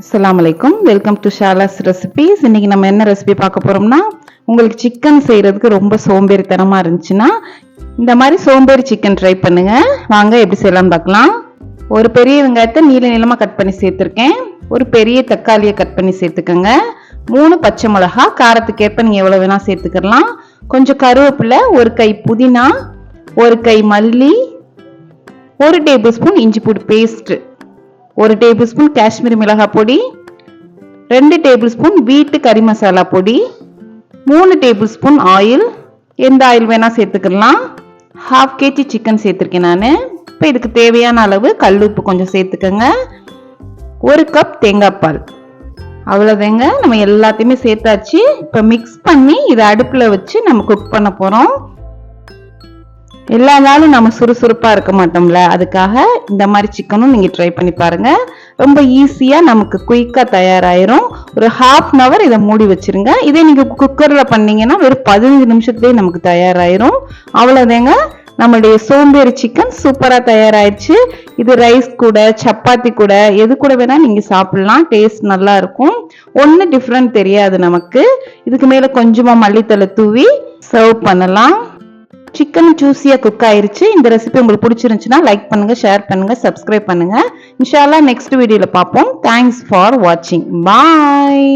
அஸ்லாம் வலைக்கும் welcome to ஷாலாஸ் recipes இன்னைக்கு நம்ம என்ன ரெசிபி பார்க்க போறோம்னா உங்களுக்கு சிக்கன் செய்யறதுக்கு ரொம்ப சோம்பேறித்தனமா இருந்துச்சுன்னா இந்த மாதிரி சோம்பேறி சிக்கன் ட்ரை பண்ணுங்க. வாங்க எப்படி செய்யலாம் பார்க்கலாம். ஒரு பெரிய வெங்காயத்தை நீள நீளமா கட் பண்ணி சேர்த்துருக்கேன். ஒரு பெரிய தக்காளியை கட் பண்ணி சேர்த்துக்கோங்க. மூணு பச்சை மிளகா காரத்துக்கு ஏற்ப நீங்க எவ்வளவு வேணா சேர்த்துக்கலாம். கொஞ்சம் கருவேப்பிலை ஒரு கை புதினா ஒரு கை மல்லி ஒரு டேபிள் ஸ்பூன் இஞ்சி பூடு பேஸ்ட் ஒரு டேபிள் ஸ்பூன் காஷ்மீரி மிளகாய் பொடி ரெண்டு டேபிள் ஸ்பூன் வீட்டு கறி மசாலா பொடி மூணு டேபிள் ஸ்பூன் ஆயில் எந்த ஆயில் வேணால் சேர்த்துக்கலாம். ஹாஃப் கேஜி சிக்கன் சேர்த்துருக்கேன் நான். இப்போ இதுக்கு தேவையான அளவு கல் உப்பு கொஞ்சம் சேர்த்துக்கோங்க. ஒரு கப் தேங்காய் பால். அவ்வளோதாங்க நம்ம எல்லாத்தையுமே சேர்த்தாச்சு. இப்போ மிக்ஸ் பண்ணி இதை அடுப்பில் வச்சு நம்ம குக் பண்ண போகிறோம் எல்லா நாளும் நம்ம சுறுசுறுப்பாக இருக்க மாட்டோம்ல. அதுக்காக இந்த மாதிரி சிக்கனும் நீங்கள் ட்ரை பண்ணி பாருங்க. ரொம்ப ஈஸியாக நமக்கு குயிக்காக தயாராகிரும் ஒரு ஹாஃப் அன் அவர் இதை மூடி வச்சிருங்க. இதே நீங்கள் குக்கரில் பண்ணிங்கன்னா வெறும் பதினஞ்சு நிமிஷத்துலேயே நமக்கு தயாராயிரும். அவ்வளோதேங்க நம்மளுடைய சோம்பேறி சிக்கன் சூப்பராக தயாராயிடுச்சு. இது ரைஸ் கூட சப்பாத்தி கூட எது கூட வேணால் நீங்கள் சாப்பிட்லாம். டேஸ்ட் நல்லா இருக்கும். ஒன்றும் டிஃப்ரெண்ட் தெரியாது நமக்கு. இதுக்கு மேலே கொஞ்சமாக மல்லித்தலை தூவி சர்வ் பண்ணலாம். சிக்கன் ஜூஸியாக குக் ஆயிருச்சு. இந்த ரெசிபி உங்களுக்கு பிடிச்சிருந்துச்சுன்னா லைக் பண்ணுங்க ஷேர் பண்ணுங்க சப்ஸ்கிரைப் பண்ணுங்க. இன்ஷால்லா நெக்ஸ்ட் வீடியோவில் பார்ப்போம். தேங்க்ஸ் ஃபார் வாட்சிங் பாய்